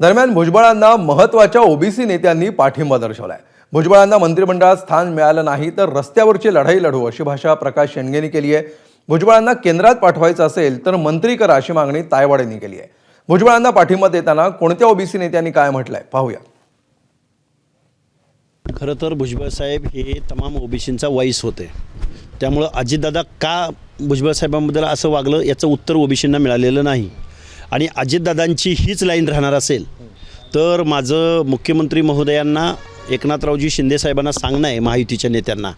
दरम्यान भुजबळांना महत्त्वाच्या ओबीसी नेत्यांनी पाठिंबा दर्शवलाय. भुजबळांना मंत्रिमंडळात स्थान मिळालं नाही तर रस्त्यावरची लढाई लढू अशी भाषा प्रकाश शेंडगेंनी केली आहे. भुजबळांना केंद्रात पाठवायचं असेल तर मंत्री करा अशी मागणी तायवाडेंनी केली आहे. भुजबळांना पाठिंबा देताना कोणत्या ओबीसी नेत्यांनी काय म्हटलंय? पाहूया. खरं तर भुजबळ साहेब हे तमाम ओबीसींचा वाईस होते. त्यामुळं अजितदादा का भुजबळ साहेबांबद्दल असं वागलं याचं उत्तर ओबीसींना मिळालेलं नाही. आणि अजितदादांची हीच लाईन राहणार असेल तर माझं मुख्यमंत्री महोदयांना एकनाथरावजी शिंदे साहेबांना सांगणं आहे महायुतीच्या नेत्यांना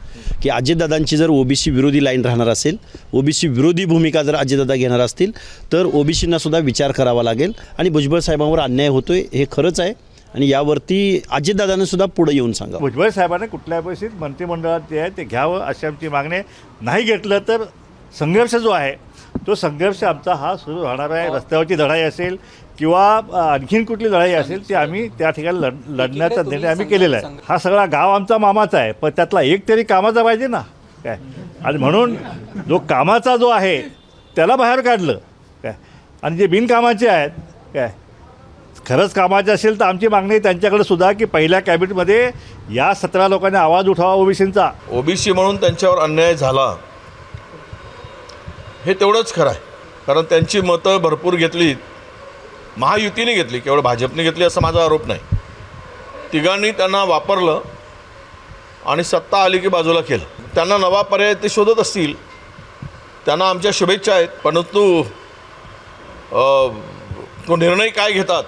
की अजितदादांची जर ओबीसी विरोधी लाईन राहणार असेल ओबीसी विरोधी भूमिका जर अजितदादा घेणार असतील तर ओबीसींनासुद्धा विचार करावा लागेल आणि भुजबळ साहेबांवर अन्याय होतो आहे हे खरंच आहे आणि यावरती अजितदादांनी सुद्धा पुढे येऊन सांगा भुजबळ साहेबांनी कुठल्या परिस्थितीत मंत्रिमंडळात जे आहे ते घ्यावं अशी आमची मागणी नाही घेतलं तर संघर्ष जो आहे तो संघर्ष आमचा हा सुरू राहणार आहे. रस्त्यावरची लढाई असेल किंवा आणखीन कुठली लढाई असेल ती आम्ही त्या ठिकाणी लढ लढण्याचा निर्णय आम्ही केलेला आहे. हा सगळा गाव आमचा मामाचा आहे पण त्यातला एक तरी कामाचा पाहिजे ना. काय? आणि म्हणून जो कामाचा जो आहे त्याला बाहेर काढलं. काय? आणि जे बिनकामाचे आहेत काय? खरंच कामाचे असेल तर आमची मागणी आहे त्यांच्याकडे सुद्धा की पहिल्या कॅबिनेटमध्ये या सतरा लोकांनी आवाज उठावा ओबीसींचा. ओबीसी म्हणून त्यांच्यावर अन्याय झाला. हे तेवढंच खरं आहे. कारण त्यांची मतं भरपूर घेतली महायुतीने घेतली केवळ भाजपने घेतली असा माझा आरोप नाही. तिघांनी त्यांना वापरलं आणि सत्ता आली की बाजूला केलं. त्यांना नवा पर्याय ते शोधत असतील त्यांना आमच्या शुभेच्छा आहेत परंतु तो निर्णय काय घेतात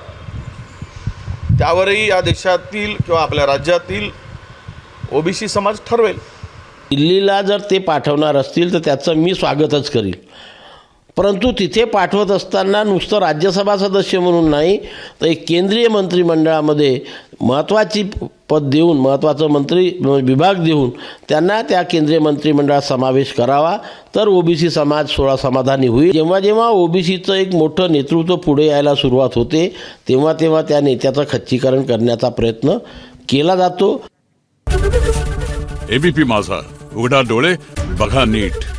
त्यावरही या देशातील किंवा आपल्या राज्यातील ओबीसी समाज ठरवेल. दिल्लीला जर ते पाठवणार असतील तर त्याचं मी स्वागतच करील. परंतु तिथे पाठवत असताना नुसतं राज्यसभा सदस्य म्हणून नाही तर एक केंद्रीय मंत्रिमंडळामध्ये महत्त्वाची पद देऊन महत्त्वाचं मंत्री विभाग देऊन त्यांना त्या केंद्रीय मंत्रिमंडळात समावेश करावा. तर ओबीसी समाज सोळा समाधानी होईल. जेव्हा जेव्हा ओबीसीचं एक मोठं नेतृत्व पुढे यायला सुरुवात होते तेव्हा तेव्हा त्या नेत्याचं खच्चीकरण करण्याचा प्रयत्न केला जातो. एबीपी माझा. उघडा डोळे बघा नीट.